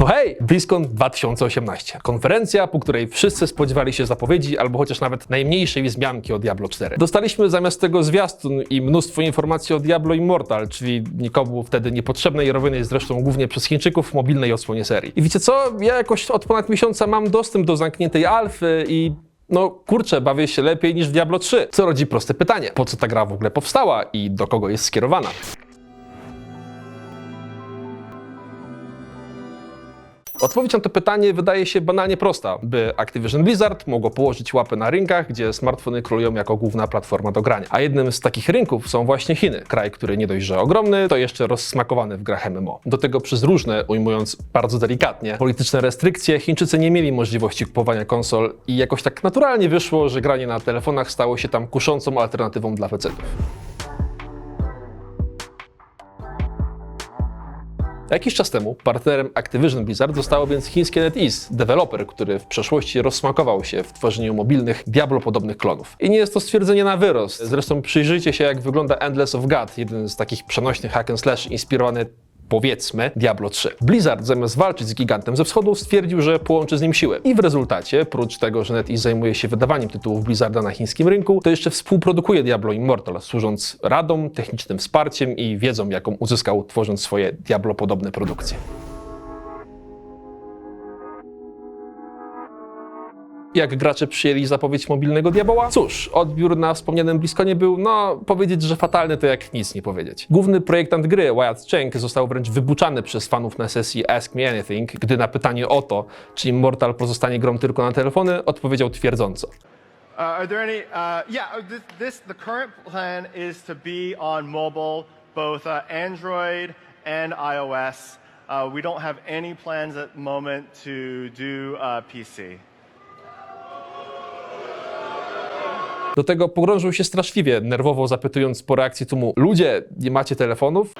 No hej, BlizzCon 2018. Konferencja, po której wszyscy spodziewali się zapowiedzi albo chociaż nawet najmniejszej wzmianki o Diablo 4. Dostaliśmy zamiast tego zwiastun i mnóstwo informacji o Diablo Immortal, czyli nikomu wtedy niepotrzebnej robionej zresztą głównie przez Chińczyków mobilnej odsłonie serii. I wiecie co? Ja jakoś od ponad miesiąca mam dostęp do zamkniętej alfy i no kurczę, bawię się lepiej niż w Diablo 3. Co rodzi proste pytanie, po co ta gra w ogóle powstała i do kogo jest skierowana? Odpowiedź na to pytanie wydaje się banalnie prosta, by Activision Blizzard mogło położyć łapy na rynkach, gdzie smartfony królują jako główna platforma do grania. A jednym z takich rynków są właśnie Chiny, kraj, który nie dość, że ogromny, to jeszcze rozsmakowany w grach MMO. Do tego przez różne, ujmując bardzo delikatnie, polityczne restrykcje Chińczycy nie mieli możliwości kupowania konsol i jakoś tak naturalnie wyszło, że granie na telefonach stało się tam kuszącą alternatywą dla PC-ów. Jakiś czas temu partnerem Activision Blizzard zostało więc chińskie NetEase, deweloper, który w przeszłości rozsmakował się w tworzeniu mobilnych, Diablo-podobnych klonów. I nie jest to stwierdzenie na wyrost. Zresztą przyjrzyjcie się, jak wygląda Endless of God, jeden z takich przenośnych hack and slash inspirowany powiedzmy Diablo 3. Blizzard zamiast walczyć z gigantem ze wschodu stwierdził, że połączy z nim siły. I w rezultacie, prócz tego, że NetEase zajmuje się wydawaniem tytułów Blizzarda na chińskim rynku, to jeszcze współprodukuje Diablo Immortal, służąc radą, technicznym wsparciem i wiedzą, jaką uzyskał tworząc swoje Diablo-podobne produkcje. Jak gracze przyjęli zapowiedź mobilnego diaboła? Cóż, odbiór na wspomnianym bliskonie był, no, powiedzieć, że fatalny to jak nic nie powiedzieć. Główny projektant gry, Wyatt Cheng, został wręcz wybuczany przez fanów na sesji Ask Me Anything, gdy na pytanie o to, czy Immortal pozostanie grą tylko na telefony, odpowiedział twierdząco. Uh, are there any? Uh, yeah, uh, this, this the current plan is to be on mobile, both uh, Android and iOS. Uh, we don't have any plans at the moment to do uh, PC. Do tego pogrążył się straszliwie, nerwowo zapytując po reakcji tłumu, ludzie, nie macie telefonów?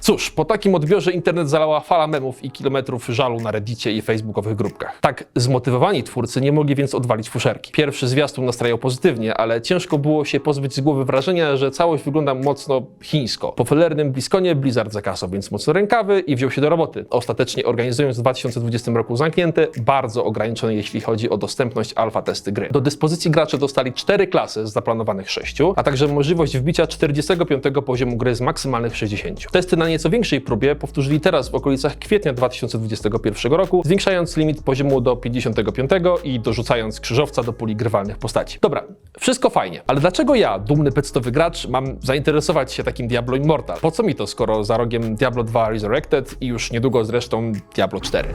Cóż, po takim odbiorze internet zalała fala memów i kilometrów żalu na reddicie i facebookowych grupkach. Tak zmotywowani twórcy nie mogli więc odwalić fuszerki. Pierwszy zwiastun nastrajał pozytywnie, ale ciężko było się pozbyć z głowy wrażenia, że całość wygląda mocno chińsko. Po felernym bliskonie Blizzard zakasał więc mocno rękawy i wziął się do roboty, ostatecznie organizując w 2020 roku zamknięte, bardzo ograniczone jeśli chodzi o dostępność alfa testy gry. Do dyspozycji gracze dostali cztery klasy z zaplanowanych sześciu, a także możliwość wbicia 45 poziomu gry z maksymalnych 60. Testy na nieco większej próbie powtórzyli teraz w okolicach kwietnia 2021 roku, zwiększając limit poziomu do 55 i dorzucając krzyżowca do puli grywalnych postaci. Dobra, wszystko fajnie, ale dlaczego ja, dumny pecetowy gracz, mam zainteresować się takim Diablo Immortal? Po co mi to, skoro za rogiem Diablo 2 Resurrected i już niedługo zresztą Diablo 4?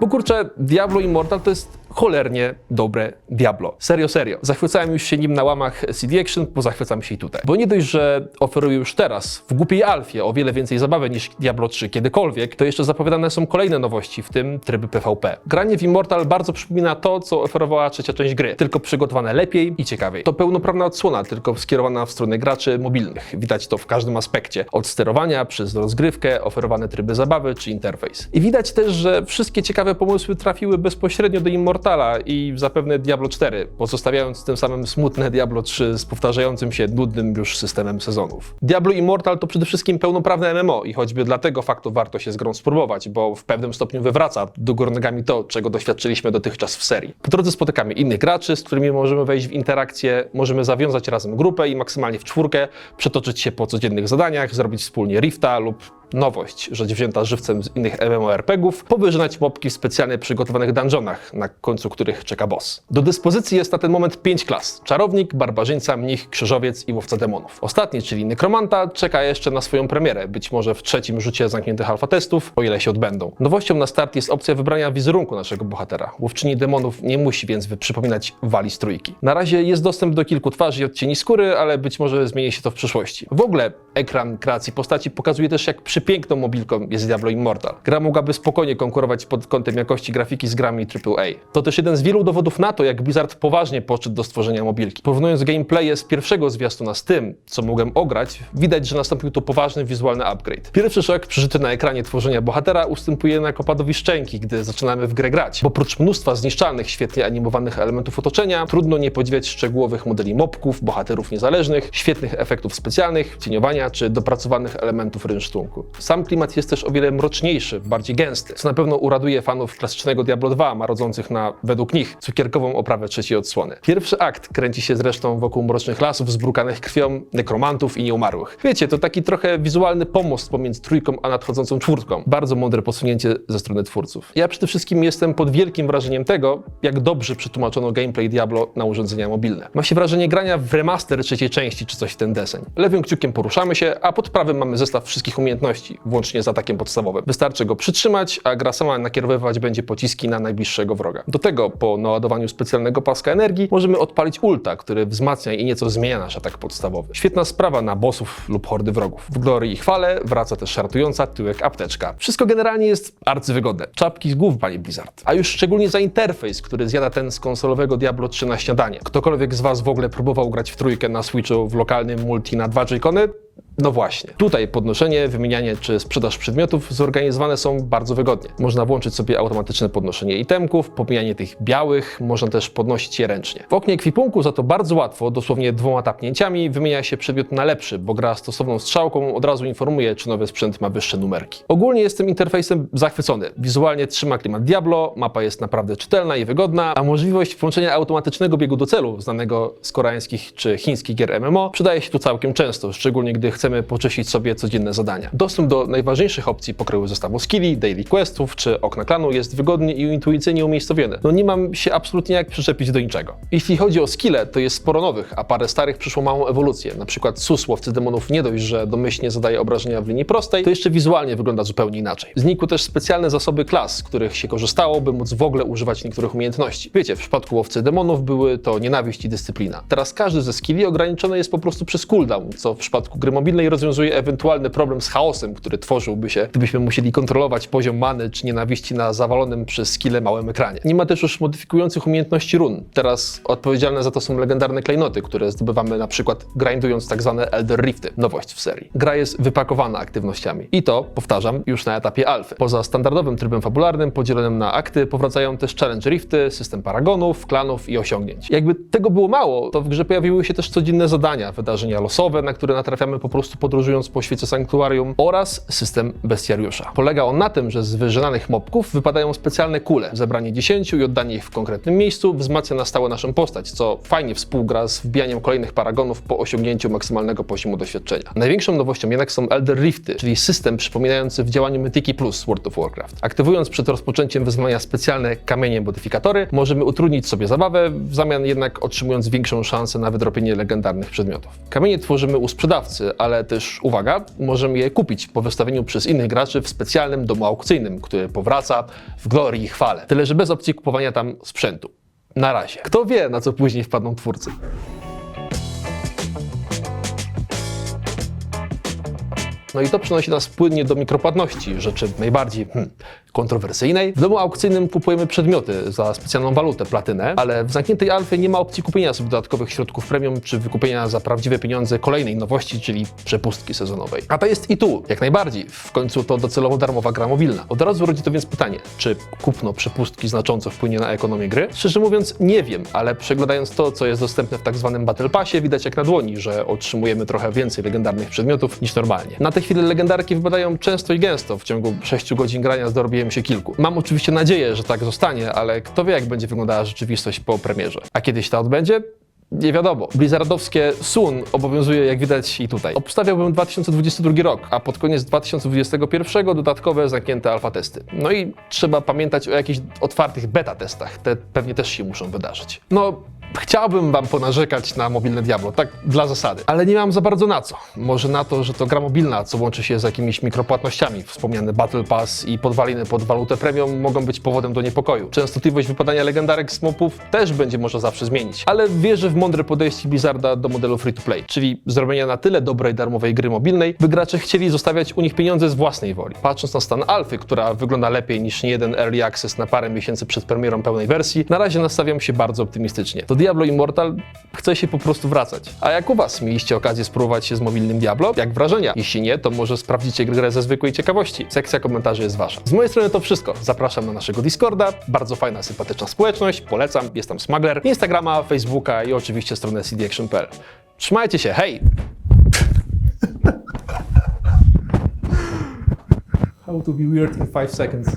Bo kurczę, Diablo Immortal to jest cholernie dobre Diablo. Serio, serio. Zachwycałem już się nim na łamach CD Action, pozachwycam się i tutaj. Bo nie dość, że oferuje już teraz w głupiej alfie o wiele więcej zabawy niż Diablo 3 kiedykolwiek, to jeszcze zapowiadane są kolejne nowości, w tym tryby PvP. Granie w Immortal bardzo przypomina to, co oferowała trzecia część gry, tylko przygotowane lepiej i ciekawiej. To pełnoprawna odsłona, tylko skierowana w stronę graczy mobilnych. Widać to w każdym aspekcie. Od sterowania przez rozgrywkę, oferowane tryby zabawy czy interfejs. I widać też, że wszystkie ciekawe pomysły trafiły bezpośrednio do Immortala i zapewne Diablo 4, pozostawiając tym samym smutne Diablo 3 z powtarzającym się nudnym już systemem sezonów. Diablo Immortal to przede wszystkim pełnoprawne MMO i choćby dla tego faktu warto się z grą spróbować, bo w pewnym stopniu wywraca do góry nogami to, czego doświadczyliśmy dotychczas w serii. Po drodze spotykamy innych graczy, z którymi możemy wejść w interakcję, możemy zawiązać razem grupę i maksymalnie w czwórkę przetoczyć się po codziennych zadaniach, zrobić wspólnie rifta lub nowość, rzecz wzięta żywcem z innych MMORPGów, powyżynać mopki w specjalnie przygotowanych dungeonach, na końcu których czeka boss. Do dyspozycji jest na ten moment pięć klas. Czarownik, barbarzyńca, mnich, krzyżowiec i łowca demonów. Ostatni, czyli nekromanta, czeka jeszcze na swoją premierę, być może w trzecim rzucie zamkniętych alfa testów, o ile się odbędą. Nowością na start jest opcja wybrania wizerunku naszego bohatera. Łowczyni demonów nie musi więc przypominać wali z trójki. Na razie jest dostęp do kilku twarzy i odcieni skóry, ale być może zmieni się to w przyszłości. W ogóle ekran kreacji postaci pokazuje też, jak przepiękną mobilką jest Diablo Immortal. Gra mogłaby spokojnie konkurować pod kątem jakości grafiki z grami AAA. To też jeden z wielu dowodów na to, jak Blizzard poważnie podszedł do stworzenia mobilki. Porównując gameplaye z pierwszego zwiastuna z tym, co mogłem ograć, widać, że nastąpił tu poważny wizualny upgrade. Pierwszy szok przeżyty na ekranie tworzenia bohatera ustępuje jednak opadowi szczęki, gdy zaczynamy w grę grać. Bo oprócz mnóstwa zniszczalnych, świetnie animowanych elementów otoczenia, trudno nie podziwiać szczegółowych modeli mobków, bohaterów niezależnych, świetnych efektów specjalnych, cieniowania czy dopracowanych elementów rynsztunku. Sam klimat jest też o wiele mroczniejszy, bardziej gęsty, co na pewno uraduje fanów klasycznego Diablo 2, marodzących na, według nich, cukierkową oprawę trzeciej odsłony. Pierwszy akt kręci się zresztą wokół mrocznych lasów zbrukanych krwią, nekromantów i nieumarłych. Wiecie, to taki trochę wizualny pomost pomiędzy trójką a nadchodzącą czwórką. Bardzo mądre posunięcie ze strony twórców. Ja przede wszystkim jestem pod wielkim wrażeniem tego, jak dobrze przetłumaczono gameplay Diablo na urządzenia mobilne. Ma się wrażenie grania w remaster trzeciej części czy coś w ten deseń. Lewym kciukiem poruszamy się, a pod prawym mamy zestaw wszystkich umiejętności, włącznie z atakiem podstawowym. Wystarczy go przytrzymać, a gra sama nakierowywać będzie pociski na najbliższego wroga. Do tego, po naładowaniu specjalnego paska energii, możemy odpalić ulta, który wzmacnia i nieco zmienia nasz atak podstawowy. Świetna sprawa na bossów lub hordy wrogów. W glorii i chwale wraca też szartująca tyłek apteczka. Wszystko generalnie jest arcywygodne. Czapki z głów, panie Blizzard. A już szczególnie za interfejs, który zjada ten z konsolowego Diablo 3 na śniadanie. Ktokolwiek z was w ogóle próbował grać w trójkę na Switchu w lokalnym multi na dwa joycony? No właśnie. Tutaj podnoszenie, wymienianie czy sprzedaż przedmiotów zorganizowane są bardzo wygodnie. Można włączyć sobie automatyczne podnoszenie itemków, pomijanie tych białych, można też podnosić je ręcznie. W oknie ekwipunku za to bardzo łatwo, dosłownie dwoma tapnięciami, wymienia się przedmiot na lepszy, bo gra stosowną strzałką od razu informuje, czy nowy sprzęt ma wyższe numerki. Ogólnie jestem interfejsem zachwycony. Wizualnie trzyma klimat Diablo, mapa jest naprawdę czytelna i wygodna, a możliwość włączenia automatycznego biegu do celu, znanego z koreańskich czy chińskich gier MMO, przydaje się tu całkiem często, szczególnie gdy chcemy poczyścić sobie codzienne zadania. Dostęp do najważniejszych opcji pokroju zestawu skilli, daily questów czy okna klanu jest wygodnie i intuicyjnie umiejscowiony. No nie mam się absolutnie jak przyczepić do niczego. Jeśli chodzi o skille, to jest sporo nowych, a parę starych przyszło małą ewolucję. Na przykład Sus, łowcy demonów, nie dość, że domyślnie zadaje obrażenia w linii prostej, to jeszcze wizualnie wygląda zupełnie inaczej. Znikły też specjalne zasoby klas, z których się korzystało, by móc w ogóle używać niektórych umiejętności. Wiecie, w przypadku łowcy demonów były to nienawiść i dyscyplina. Teraz każdy ze skilli ograniczony jest po prostu przez cooldown, co w przypadku gry mobilnej rozwiązuje ewentualny problem z chaosem, który tworzyłby się, gdybyśmy musieli kontrolować poziom many czy nienawiści na zawalonym przez skille małym ekranie. Nie ma też już modyfikujących umiejętności run. Teraz odpowiedzialne za to są legendarne klejnoty, które zdobywamy na przykład grindując tak zwane Elder Rifty, nowość w serii. Gra jest wypakowana aktywnościami. I to, powtarzam, już na etapie alfy. Poza standardowym trybem fabularnym, podzielonym na akty, powracają też challenge rifty, system paragonów, klanów i osiągnięć. Jakby tego było mało, to w grze pojawiły się też codzienne zadania, wydarzenia losowe, na które natrafiamy po prostu podróżując po świecie sanktuarium oraz system bestiariusza. Polega on na tym, że z wyżenanych mobków wypadają specjalne kule. Zebranie 10 i oddanie ich w konkretnym miejscu wzmacnia na stałe naszą postać, co fajnie współgra z wbijaniem kolejnych paragonów po osiągnięciu maksymalnego poziomu doświadczenia. Największą nowością jednak są Elder Rifty, czyli system przypominający w działaniu Mythiki Plus World of Warcraft. Aktywując przed rozpoczęciem wyzwania specjalne kamienie modyfikatory, możemy utrudnić sobie zabawę, w zamian jednak otrzymując większą szansę na wydropienie legendarnych przedmiotów. Kamienie tworzymy u sprzedawcy, ale też, uwaga, możemy je kupić po wystawieniu przez innych graczy w specjalnym domu aukcyjnym, który powraca w glorii i chwale. Tyle, że bez opcji kupowania tam sprzętu. Na razie. Kto wie, na co później wpadną twórcy. No i to przenosi nas płynnie do mikropłatności, rzeczy najbardziej hmm, kontrowersyjnej. W domu aukcyjnym kupujemy przedmioty za specjalną walutę, platynę, ale w zamkniętej alfie nie ma opcji kupienia sobie dodatkowych środków premium, czy wykupienia za prawdziwe pieniądze kolejnej nowości, czyli przepustki sezonowej. A to jest i tu, jak najbardziej. W końcu to docelowo darmowa gra mobilna. Od razu rodzi to więc pytanie, czy kupno przepustki znacząco wpłynie na ekonomię gry? Szczerze mówiąc, nie wiem, ale przeglądając to, co jest dostępne w tak zwanym Battle Passie, widać jak na dłoni, że otrzymujemy trochę więcej legendarnych przedmiotów niż normalnie. Na tę chwilę legendarki wypadają często i gęsto. W ciągu 6 godzin grania zdorobiłem się kilku. Mam oczywiście nadzieję, że tak zostanie, ale kto wie, jak będzie wyglądała rzeczywistość po premierze. A kiedyś ta odbędzie? Nie wiadomo. Blizzardowskie Sun obowiązuje, jak widać, i tutaj. Obstawiałbym 2022 rok, a pod koniec 2021 dodatkowe zamknięte alfa testy. No i trzeba pamiętać o jakichś otwartych beta testach. Te pewnie też się muszą wydarzyć. No, Chciałbym wam ponarzekać na mobilne Diablo, tak dla zasady, ale nie mam za bardzo na co. Może na to, że to gra mobilna, co łączy się z jakimiś mikropłatnościami. Wspomniany Battle Pass i podwaliny pod walutę premium mogą być powodem do niepokoju. Częstotliwość wypadania legendarek z też będzie można zawsze zmienić, ale wierzę w mądre podejście Blizzarda do modelu free-to-play, czyli zrobienia na tyle dobrej darmowej gry mobilnej, by gracze chcieli zostawiać u nich pieniądze z własnej woli. Patrząc na stan alfy, która wygląda lepiej niż niejeden early access na parę miesięcy przed premierą pełnej wersji, na razie nastawiam się bardzo optymistycznie. Do Diablo Immortal chce się po prostu wracać. A jak u was? Mieliście okazję spróbować się z mobilnym Diablo? Jak wrażenia? Jeśli nie, to może sprawdzicie grę ze zwykłej ciekawości. Sekcja komentarzy jest wasza. Z mojej strony to wszystko. Zapraszam na naszego Discorda. Bardzo fajna, sympatyczna społeczność. Polecam. Jest tam Smuggler. Instagrama, Facebooka i oczywiście stronę cdaction.pl. Trzymajcie się. Hej! How to be weird in 5 seconds.